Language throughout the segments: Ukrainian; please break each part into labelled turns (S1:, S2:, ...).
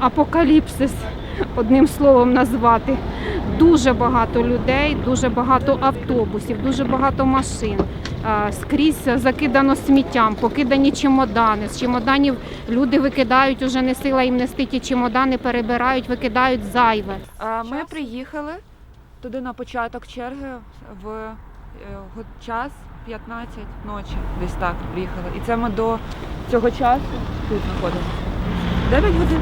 S1: апокаліпсис, одним словом назвати. Дуже багато людей, дуже багато автобусів, дуже багато машин. Скрізь закидано сміттям, покидані чемодани. З чемоданів люди викидають, уже не сила їм нести ті чемодани, перебирають, викидають зайве.
S2: Ми приїхали туди на початок черги в е, час 15 ночі, десь так приїхали. І це ми до цього часу тут знаходимося. 9 годин.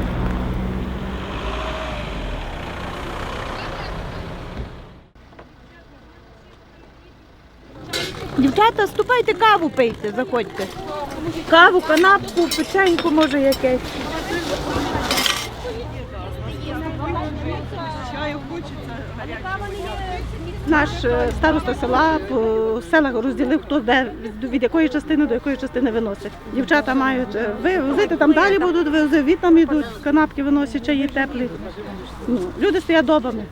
S3: Дівчата, ступайте каву пийте, заходьте. Каву, канапку, печеньку, може якесь. Наш е, староста села по селах розділив, хто де від- якої частини до якої частини виносить. Дівчата мають вивозити там далі будуть, вивозити, від там йдуть, канапки виносять, чаї теплі. Ну, люди стоять добами.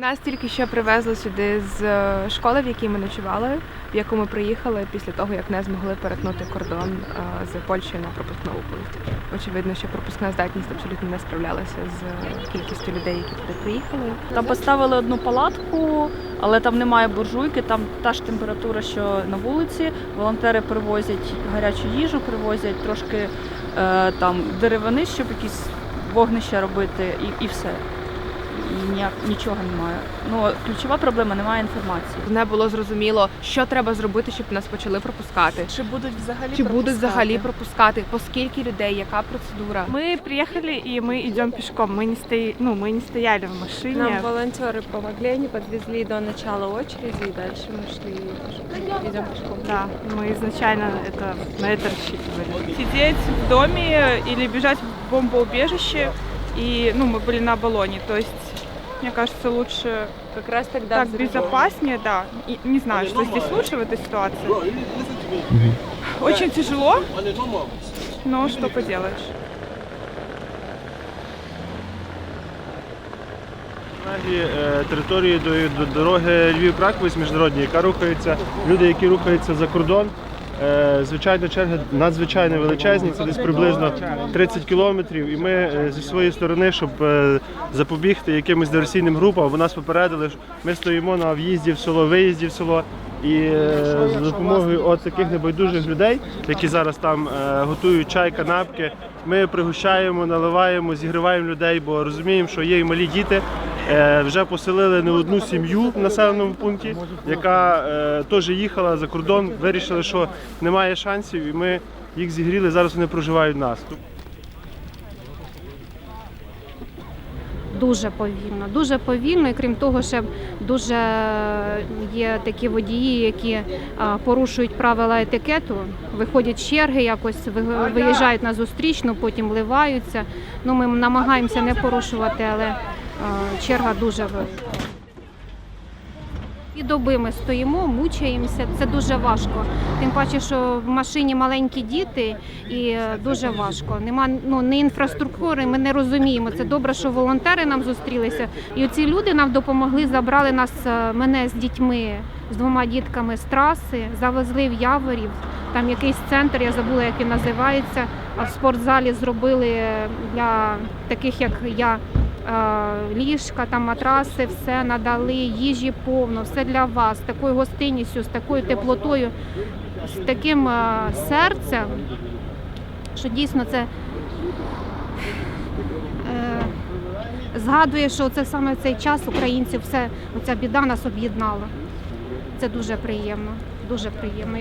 S4: Нас тільки що привезли сюди з е, школи, в якій ми ночували, в яку ми приїхали після того, як не змогли перетнути кордон е, з Польщею на пропускному пункті. Очевидно, що пропускна здатність абсолютно не справлялася з е, кількістю людей, які туди приїхали.
S5: Там поставили одну палатку, але там немає буржуйки, там та ж температура, що на вулиці. Волонтери привозять гарячу їжу, привозять трошки там деревини, щоб якісь вогнища робити, і, і все І ніяк, нічого немає. Ну, ключова проблема немає інформації.
S4: Не було зрозуміло, що треба зробити, щоб нас почали пропускати.
S5: Чи будуть взагалі
S4: Чи будуть взагалі пропускати? По скільки людей, яка процедура?
S6: Мы приехали и мы идем пешком. Мы не стои, ну мы не стояли в машине.
S7: Нам волонтеры помогли, они подвезли до начала очереди, и дальше мы шли, идем пешком.
S6: Да, мы изначально это на это рассчитывали. Сидеть в доме или бежать в бомбоубежище. И ну мы были на баллоне, то есть мне кажется лучше
S7: Как раз тогда
S6: так
S7: взрыв.
S6: безопаснее, да. И не знаю, что здесь лучше в этой ситуации. Очень тяжело, но что поделаешь.
S8: Нагі е, території до, до дороги Львів-Краковець міжнародні, яка рухається, люди, які рухаються за кордон. Е, Звичайно, черги надзвичайно величезні, це десь приблизно 30 кілометрів. І ми е, зі своєї сторони, щоб е, запобігти якимось диверсійним групам, бо нас попередили, що ми стоїмо на в'їзді в село, виїзді в село. І за допомогою от таких небайдужих людей, які зараз там готують чай, канапки, ми пригощаємо, наливаємо, зігріваємо людей, бо розуміємо, що є і малі діти. Е, Вже поселили не одну сім'ю в населеному пункті, яка е, теж їхала за кордон, вирішили, що немає шансів, і ми їх зігріли. Зараз вони проживають нас.
S1: Дуже повільно, дуже повільно, і крім того, ще дуже є такі водії, які порушують правила етикету, виходять черги, якось ви- виїжджають на зустрічну, потім вливаються. Ну, ми намагаємося не порушувати, але черга дуже велика. І доби ми стоїмо, мучаємося. Це дуже важко. Тим паче, що в машині маленькі діти, і е, дуже важко. Нема ну не інфраструктури. Ми не розуміємо. Це добре, що волонтери нам зустрілися. І ці люди нам допомогли, забрали нас е, мене з дітьми, з двома дітками з траси, завезли в Яворів. Там якийсь центр, я забула, як він називається. А в спортзалі зробили е, для таких, як я. Е, Ліжка, там матраси, все надали, їжі повно, все для вас, з такою гостинністю, з такою теплотою, з таким е, серцем, що дійсно це е, згадує, що це саме цей час українців все, оця біда нас об'єднала. Це дуже приємно, дуже приємно.